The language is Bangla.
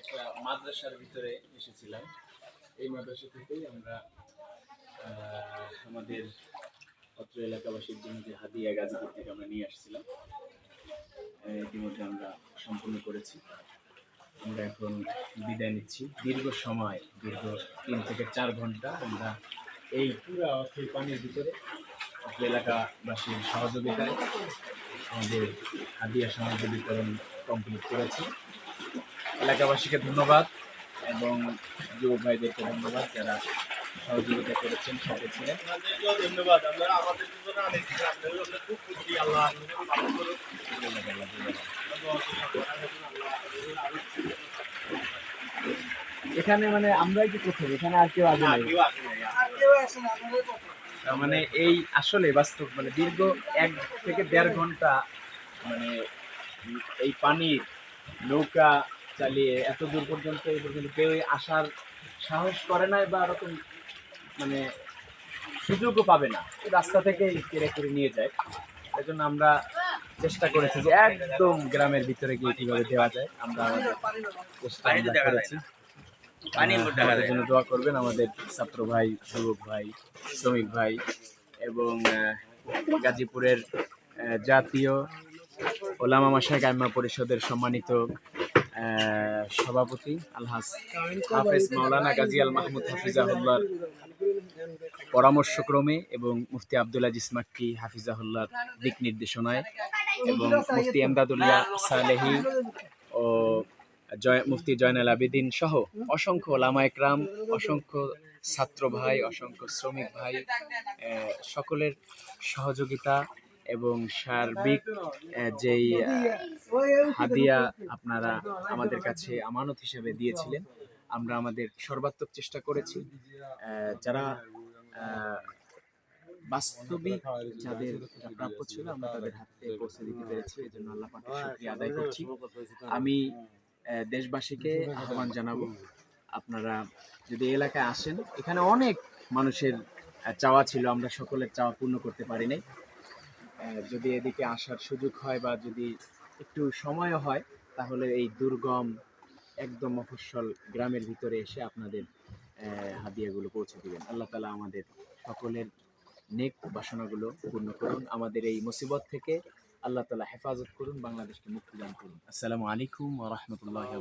একটা মাদ্রাসার ভিতরে এসেছিলাম। এই মাদ্রাসা থেকেই আমরা আমাদের অত্র এলাকাবাসীর জন্য যে হাদিয়া গাজীপুর থেকে আমরা নিয়ে আসছিলাম ইতিমধ্যে আমরা সম্পূর্ণ করেছি। আমরা এখন বিদায় নিচ্ছি। দীর্ঘ সময়, দীর্ঘ তিন থেকে চার ঘণ্টা আমরা এই পুরা অস্থির পানির ভিতরে অত্র এলাকাবাসীর সহযোগিতায় আমাদের হাদিয়া সাহায্য বিতরণ কমপ্লিট করেছি। এলাকাবাসীকে ধন্যবাদ এবং যুবক ভাইদেরকে ধন্যবাদ যারা সহযোগিতা করেছেন সাথে ছিলেন। ধন্যবাদ। আমরা আমাদের জীবনে অনেক কিছু আপনাদের আমরা খুব খুশি। আল্লাহ আপনাদের ভালো করুক। এখানে মানে আমরাই কি প্রথম এখানে আর কেউ আগে মানে এই আসলে বাস্তব মানে দীর্ঘ এক থেকে দেড় ঘণ্টা মানে এই পানির নৌকা চালিয়ে এত দূর পর্যন্ত এই পর্যন্ত কেউ আসার সাহস করে নাই বা এরকম মানে সুযোগও পাবে না। রাস্তা থেকে কেড়ে করে নিয়ে যায়। এই জন্য আমরা চেষ্টা করেছি যে একদম গ্রামের ভিতরে গিয়ে কীভাবে দেওয়া যায় আমরা আমাদের চেষ্টা করেছি। দেখা আমাদের জন্য দোয়া করবেন আমাদের ছাত্র ভাই যুবক ভাই শ্রমিক ভাই এবং গাজীপুরের জাতীয় ওলামা মাসায় গাইমা পরিষদের সম্মানিত সভাপতি আলহাজ হাফেজ মাওলানা গাজী আল মাহমুদ হাফিজাহুল্লাহর পরামর্শক্রমে এবং মুফতি আব্দুল আজিজ মাক্কি হাফিজাহুল্লাহর দিক নির্দেশনায় এবং মুফতি এমদাদুল্লাহ সালেহি ও জয়, মুফতি জয়নাল আবেদিন সহ অসংখ্য ওলামা একরাম, অসংখ্য ছাত্র ভাই, অসংখ্য শ্রমিক ভাই সকলের সহযোগিতা এবং সার্বিক যেই হাদিয়া আপনারা আমাদের কাছে আমানত হিসেবে দিয়েছিলেন, আমরা আমাদের সর্বাত্মক চেষ্টা করেছি যারা বাস্তবিক যাদের প্রাপ্য ছিল আমরা তাদের হাতে পৌঁছে দিতে পেরেছি এই জন্য আল্লাহ শুকরিয়া আদায় করছি। আমি দেশবাসীকে আহ্বান জানাব, আপনারা যদি এলাকায় আসেন, এখানে অনেক মানুষের চাওয়া ছিল, আমরা সকলের চাওয়া পূর্ণ করতে পারি নাই। যদি এদিকে আসার সুযোগ হয় বা যদি একটু সময়ও হয়, তাহলে এই দুর্গম, একদম মফস্বল গ্রামের ভিতরে এসে আপনাদের হাদিয়াগুলো পৌঁছে দিবেন। আল্লাহ তালা আমাদের সকলের নেক বাসনাগুলো পূর্ণ করুন। আমাদের এই মুসিবত থেকে আল্লাহ তালা হেফাজত করুন, বাংলাদেশকে মুক্তি দান করুন। আসসালামু আলাইকুম রাহমাতুল্লাহি